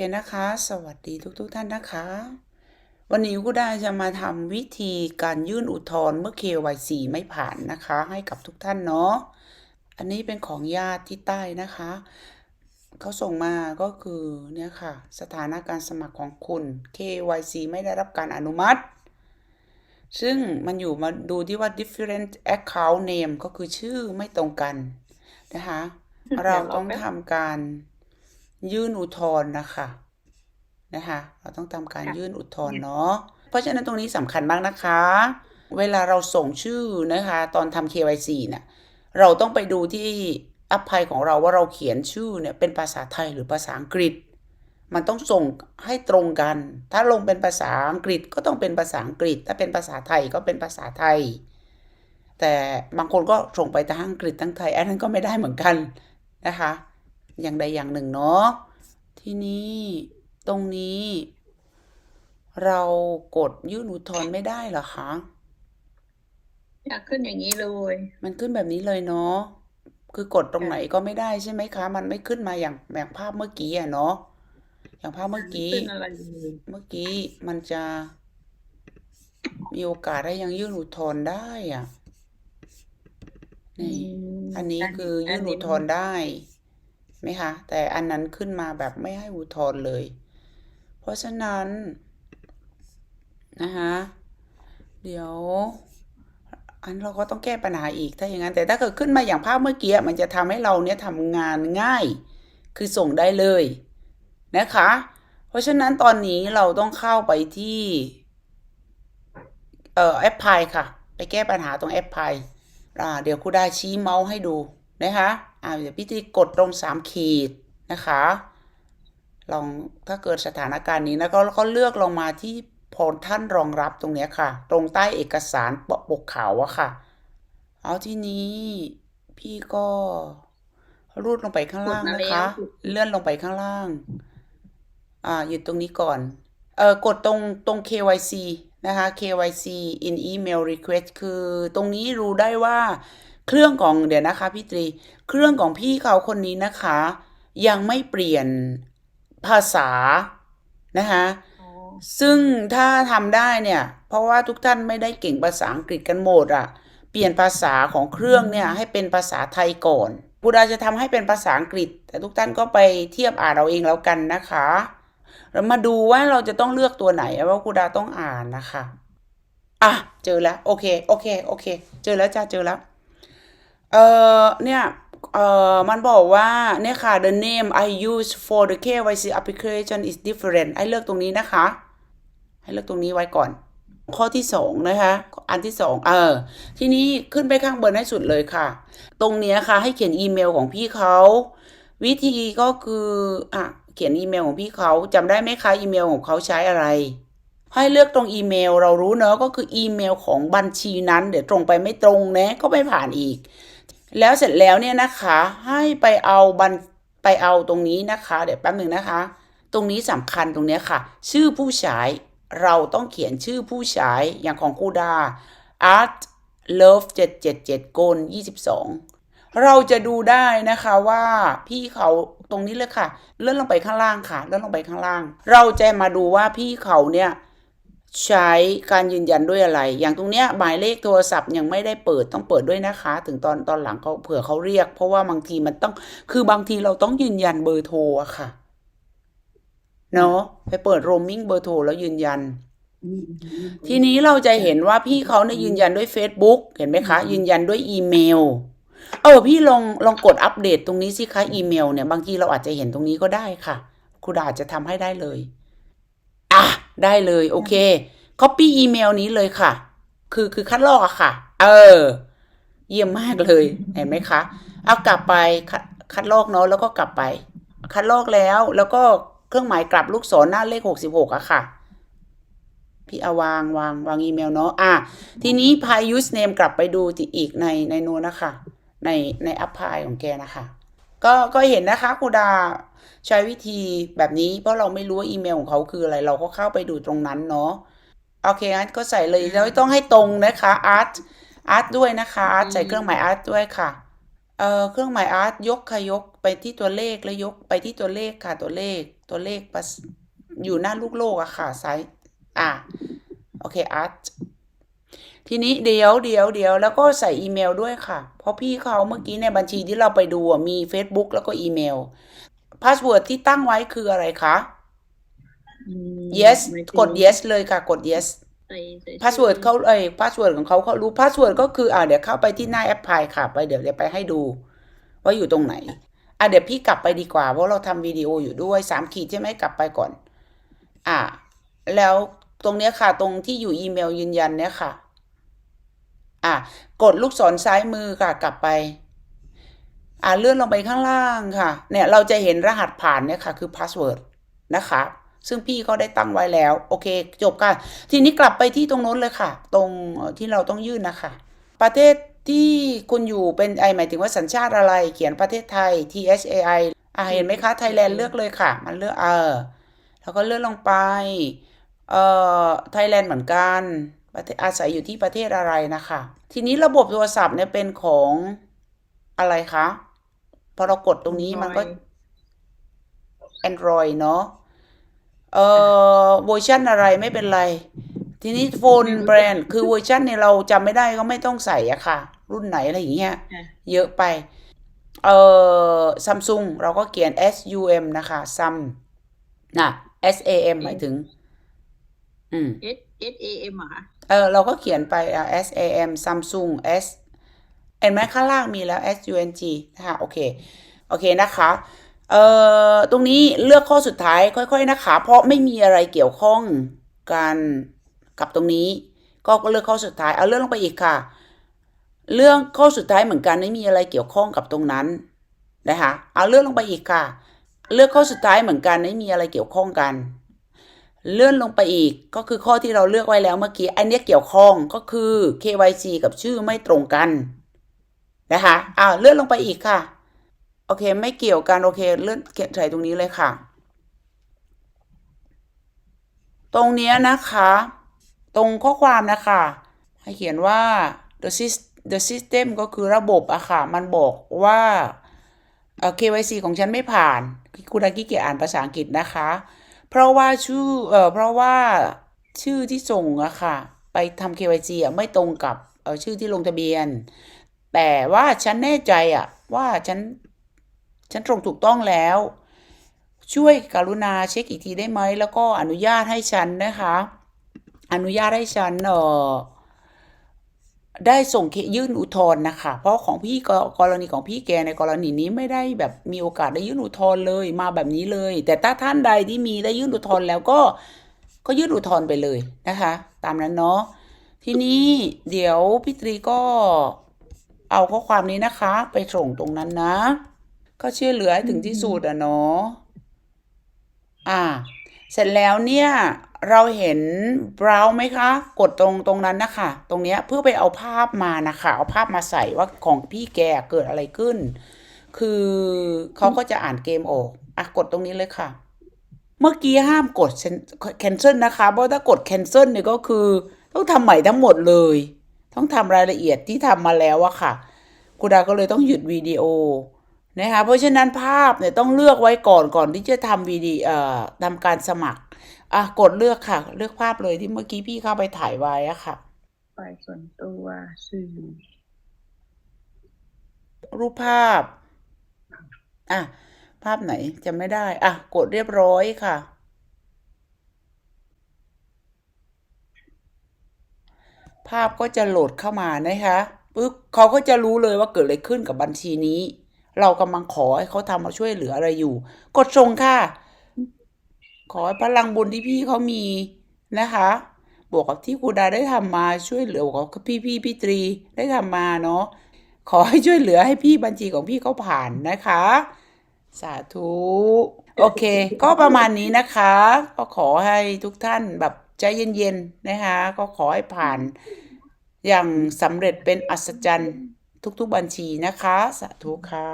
เคนะคะ สวัสดีทุกๆทท่านนะคะ วันนี้กูได้จะมาทำวิธีการยื่นอุทธรณ์เมื่อ KYC ไม่ผ่านนะคะ ให้กับทุกท่านเนาะ อันนี้เป็นของญาติที่ใต้นะคะ เขาส่งมาก็คือเนี่ยค่ะ สถานะการสมัครของคุณ KYC ไม่ได้รับการอนุมัติ ซึ่งมันอยู่มาดูที่ว่า different account name ก็คือชื่อไม่ตรงกันนะคะ เราต้องทำการ ยื่นอุทธรณ์นะคะนะคะเราต้องทำการค่ะยื่นอุทธรณ์เนาะเพราะฉะนั้นตรงนี้สำคัญมากนะคะ เวลาเราส่งชื่อนะคะ ตอนทำ KYC เนี่ยเราต้องไปดูที่แอปพลายของเราว่าเราเขียนชื่อเนี่ยเป็นภาษาไทยหรือภาษาอังกฤษ มันต้องส่งให้ตรงกัน ถ้าลงเป็นภาษาอังกฤษก็ต้องเป็นภาษาอังกฤษ ถ้าเป็นภาษาไทยก็เป็นภาษาไทย แต่บางคนก็ส่งไปทั้งอังกฤษทั้งไทยอันนั้นก็ไม่ได้เหมือนกันนะคะ อย่างใดอย่างหนึ่งเนาะทีนี้ตรงนี้ เรากดยื่นอุทธรณ์ไม่ได้เหรอคะอยากขึ้นอย่างนี้เลย มันขึ้นแบบนี้เลยเนาะคือกดตรงไหนก็ไม่ได้ใช่ไหมคะ มันไม่ขึ้นมาอย่างอย่างภาพเมื่อกี้อะเนาะอย่างภาพเมื่อกี้ ขึ้นอะไรเลยเมื่อกี้มันจะมีโอกาสได้ยังยื่นอุทธรณ์ได้อะนี่มอันนี้คือยื่นอุทธรณ์ได้ ไหมคะแต่อันนั้นขึ้นมาแบบไม่ให้อุทธรณ์เลย เพราะฉะนั้นนะคะเดี๋ยว อันเราก็ต้องแก้ปัญหาอีกถ้าอย่างนั้น แต่ถ้าเกิดขึ้นมาอย่างภาพเมื่อกี้มันจะทำให้เราเนี่ยทำงานง่าย คือส่งได้เลยนะคะ เพราะฉะนั้นตอนนี้เราต้องเข้าไปที่เอ่อแอปพลายค่ะ ไปแก้ปัญหาตรงแอปพลายอ่าเดี๋ยวครูได้ชี้เมาส์ให้ดูนะคะ อ่าเดี๋ยวพี่ตีกดตรงสามขีดนะคะ ลองถ้าเกิดสถานการณ์นี้นะก็ก็เลือกลงมาที่พอท่านรองรับตรงเนี้ยค่ะ ตรงใต้เอกสารปกปกขาวอะค่ะ เอาทีนี้พี่ก็รูดลงไปข้างล่างนะคะ เลื่อนลงไปข้างล่าง อ่าหยุดตรงนี้ก่อน เออกดตรงตรง KYC นะคะ KYC in email request คือตรงนี้รู้ได้ว่า เครื่องของเดี๋ยวนะคะพี่ตรี เครื่องของพี่เขาคนนี้นะคะ ยังไม่เปลี่ยนภาษานะคะซึ่งถ้าทำได้เนี่ย เพราะว่าทุกท่านไม่ได้เก่งภาษาอังกฤษกันหมดอะเปลี่ยนภาษาของเครื่องเนี่ย ให้เป็นภาษาไทยก่อนบูดาจะทำให้เป็นภาษาอังกฤษ แต่ทุกท่านก็ไปเทียบอ่านเอาเองแล้วกันนะคะ เรามาดูว่าเราจะต้องเลือกตัวไหนว่าคูดาต้องอ่านนะคะ อะ เจอแล้ว โอเค โอเค โอเค เจอแล้วจ้าเจอแล้ว เออเนี่ยเออมันบอกว่าเนี่ยค่ะ the name I use for the KYC application is different ให้เลือกตรงนี้นะคะ ให้เลือกตรงนี้ไว้ก่อน ข้อที่สองนะคะ อันที่สองเออ ทีนี้ขึ้นไปข้างบนให้สุดเลยค่ะ ตรงเนี้ยค่ะ ให้เขียนอีเมลของพี่เขาวิธีก็คืออะเขียนอีเมลของพี่เขาจำได้ไหมคะอีเมลของเขาใช้อะไร ให้เลือกตรงอีเมลเรารู้เนอะก็คืออีเมลของบัญชีนั้น เดี๋ยวตรงไปไม่ตรงนะก็ไม่ผ่านอีก แล้วเสร็จแล้วเนี่ยนะคะ ให้ไปเอาบันไปเอาตรงนี้นะคะ เดี๋ยวแป๊บหนึ่งนะคะ ตรงนี้สำคัญตรงเนี้ยค่ะ ชื่อผู้ใช้เราต้องเขียนชื่อผู้ใช้อย่างของครูดา art love 777โกน22 เราจะดูได้นะคะว่าพี่เขาตรงนี้เลยค่ะ เลื่อนลงไปข้างล่างค่ะ เลื่อนลงไปข้างล่าง เราจะมาดูว่าพี่เขาเนี่ย ใช้การยืนยันด้วยอะไร อย่างตรงเนี้ยหมายเลขโทรศัพท์ยังไม่ได้เปิดต้องเปิดด้วยนะคะ ถึงตอนตอนหลังเขาเผื่อเขาเรียก เพราะว่าบางทีมันต้อง คือบางทีเราต้องยืนยันเบอร์โทรอะค่ะ เนาะไปเปิดโรมมิ่งเบอร์โทรแล้วยืนยัน ทีนี้เราจะเห็นว่าพี่เขาเนี่ยยืนยันด้วย Facebook เห็นไหมคะ ยืนยันด้วยอีเมล เออพี่ลองลองกดอัปเดตตรงนี้สิคะอีเมลเนี่ยบางทีเราอาจจะเห็นตรงนี้ก็ได้ค่ะครูดาอาจจะทำให้ได้เลย ได้เลยโอเค copy อีเมลนี้เลยค่ะ คือคือคัดลอกอะค่ะ เออ เยี่ยมมากเลยเห็นไหมคะเอากลับไปคัดคัดลอกเนาะแล้วก็กลับไป คัดลอกแล้วแล้วก็เครื่องหมายกลับลูกศรหน้าเลขหกสิบหกอะค่ะ พี่เอาวางวางวางอีเมลเนาะอะทีนี้พาย username กลับไปดูที่อีกในในโน้นนะคะ ในในอัพพายของแกนะคะ ก็ก็เห็นนะคะครูดาใช้วิธีแบบนี้ เพราะเราไม่รู้ว่าอีเมลของเขาคืออะไร เราก็เข้าไปดูตรงนั้นเนาะโอเคงั้นก็ใส่เลยแล้วต้องให้ตรงนะคะ art art ด้วยนะคะ art ใส่เครื่องหมาย art ด้วยค่ะเอ่อเครื่องหมายอาร์ตยกค่ะยกไปที่ตัวเลขแล้วยกไปที่ตัวเลขค่ะตัวเลขตัวเลขปัสอยู่หน้าลูกโลกอะค่ะซ้ายอะโอเคอาร์ต ทีนี้เดี๋ยวเดี๋ยวเดี๋ยวแล้วก็ใส่อีเมลด้วยค่ะ เพราะพี่เขาเมื่อกี้ในบัญชีที่เราไปดูอะมี Facebook แล้วก็อีเมลพาสเวิร์ดที่ตั้งไว้คืออะไรคะอืม yes หมายถึงกด yes เลยค่ะกด yes ใส่ใส่พาสเวิร์ดเขาเอ้ยพาสเวิร์ดของเขาเขารู้พาสเวิร์ดก็คืออ่าเดี๋ยวเข้าไปที่หน้าแอปพลายค่ะ ไปเดี๋ยวเดี๋ยวไปให้ดู ว่าอยู่ตรงไหนอะเดี๋ยวพี่กลับไปดีกว่า เพราะเราทำวิดีโออยู่ด้วยสามขีดใช่ไหมกลับไปก่อน อะแล้วตรงเนี้ยค่ะ ตรงที่อยู่อีเมลยืนยันเนี่ยค่ะ อะกดลูกศรซ้ายมือค่ะกลับไปอะเลื่อนลงไปข้างล่างค่ะ เนี่ยเราจะเห็นรหัสผ่านเนี่ยค่ะ คือพาสเวิร์ดนะคะ ซึ่งพี่ก็ได้ตั้งไว้แล้ว โอเค จบค่ะ ทีนี้กลับไปที่ตรงโน้นเลยค่ะ ตรงที่เราต้องยื่นนะคะ ประเทศที่คุณอยู่เป็นไอหมายถึงว่าสัญชาติอะไร เขียนประเทศไทย T H A I อะเห็นไหมคะไทยแลนด์เลือกเลยค่ะ มันเลือกเออแล้วก็เลื่อนลงไป เอ่อไทยแลนด์เหมือนกัน อาศัยอยู่ที่ประเทศอะไรนะคะ ทีนี้ระบบโทรศัพท์เนี่ยเป็นของอะไรคะ พอเรากดตรงนี้มันก็ Android เนาะเอ่อเวอร์ชันอะไรไม่เป็นไร ทีนี้โฟนแบรนด์คือเวอร์ชันเนี่ยเราจำไม่ได้ก็ไม่ต้องใส่อะค่ะ รุ่นไหนอะไรอย่างเงี้ยค่ะเยอะไป เอ่อซัมซุงเราก็เขียน S U M นะคะซัมนะ S A M หมายถึง อืม S S A M อะ เออเราก็เขียนไป S A M Samsung S เห็นไหมข้างล่างมีแล้ว S U N G นะคะโอเค โอเคนะคะเอ่อตรงนี้เลือกข้อสุดท้ายค่อย ๆนะคะ เพราะไม่มีอะไรเกี่ยวข้องกันกับตรงนี้ ก็เลือกข้อสุดท้ายเอาเลื่อนลงไปอีกค่ะ เรื่องข้อสุดท้ายเหมือนกันไม่มีอะไรเกี่ยวข้องกับตรงนั้นนะคะเอาเลื่อนลงไปอีกค่ะ เลือกข้อสุดท้ายเหมือนกันไม่มีอะไรเกี่ยวข้องกัน เลื่อนลงไปอีกก็คือข้อที่เราเลือกไว้แล้วเมื่อกี้ อันเนี้ยเกี่ยวข้องก็คือ KYC กับชื่อไม่ตรงกันนะคะอ่าเลื่อนลงไปอีกค่ะ โอเค ไม่เกี่ยวกันโอเค เลื่อนเขียนใส่ตรงนี้เลยค่ะ ตรงเนี้ยนะคะ ตรงข้อความนะคะให้เขียนว่า the sys- the system ก็คือระบบอะค่ะ มันบอกว่า KYC ของฉันไม่ผ่าน คุณอากิเกียอ่านภาษาอังกฤษนะคะ เพราะว่าชื่อเอ่อเพราะว่าชื่อที่ส่งอะค่ะ ไปทำ KYC อะไม่ตรงกับเอ่อชื่อที่ลงทะเบียน แต่ว่าฉันแน่ใจอะว่าฉันฉันตรงถูกต้องแล้ว ช่วยกรุณาเช็คอีกทีได้ไหม แล้วก็อนุญาตให้ฉันนะคะ อนุญาตให้ฉันเอ่อ ได้ส่งยื่นอุทธรณ์นะคะ เพราะของพี่กรณีของพี่แกในกรณีนี้ไม่ได้แบบมีโอกาสได้ยื่นอุทธรณ์เลยมาแบบนี้เลย แต่ถ้าท่านใดที่มีได้ยื่นอุทธรณ์แล้วก็ก็ยื่นอุทธรณ์ไปเลยนะคะ ตามนั้นเนาะทีนี้เดี๋ยวพี่ตรีก็เอาข้อความนี้นะคะ ไปส่งตรงนั้นนะ ก็ช่วยเหลือให้ถึงที่สุดอะเนาะอ่า เสร็จแล้วเนี่ย เราเห็น browse ไหมคะ กดตรงตรงนั้นนะคะ ตรงเนี้ยเพื่อไปเอาภาพมานะคะ เอาภาพมาใส่ว่าของพี่แกเกิดอะไรขึ้น คือเขาก็จะอ่านเกมออกอะกดตรงนี้เลยค่ะ เมื่อกี้ห้ามกด cancel นะคะ เพราะถ้ากด cancel เนี่ยก็คือ ต้องทำใหม่ทั้งหมดเลย ต้องทำรายละเอียดที่ทำมาแล้วอะค่ะคุณดาก็เลยต้องหยุดวิดีโอนะคะเพราะฉะนั้นภาพเนี่ยต้องเลือกไว้ก่อนก่อนที่จะทำวีดีเอ่อทำการสมัคร อะกดเลือกค่ะ เลือกภาพเลยที่เมื่อกี้พี่เข้าไปถ่ายไว้อะค่ะฝ่ายส่วนตัวสื่อรูปภาพ อะ ภาพไหนจำไม่ได้ อะ กดเรียบร้อยค่ะ ภาพก็จะโหลดเข้ามานะคะปึ๊บเขาก็จะรู้เลยว่าเกิดอะไรขึ้นกับบัญชีนี้ เรากำลังขอให้เขาทำมาช่วยเหลืออะไรอยู่ กดส่งค่ะ ขอให้พลังบุญที่พี่เขามีนะคะ บวกกับที่ครูดาได้ทำมาช่วยเหลือกับพี่พี่พี่ตรีได้ทำมาเนาะขอให้ช่วยเหลือให้พี่บัญชีของพี่เขาผ่านนะคะ สาธุโอเค ก็ประมาณนี้นะคะ ก็ขอให้ทุกท่านแบบใจเย็นๆนะคะ ก็ขอให้ผ่านอย่างสำเร็จเป็นอัศจรรย์ทุกๆบัญชีนะคะ สาธุค่ะ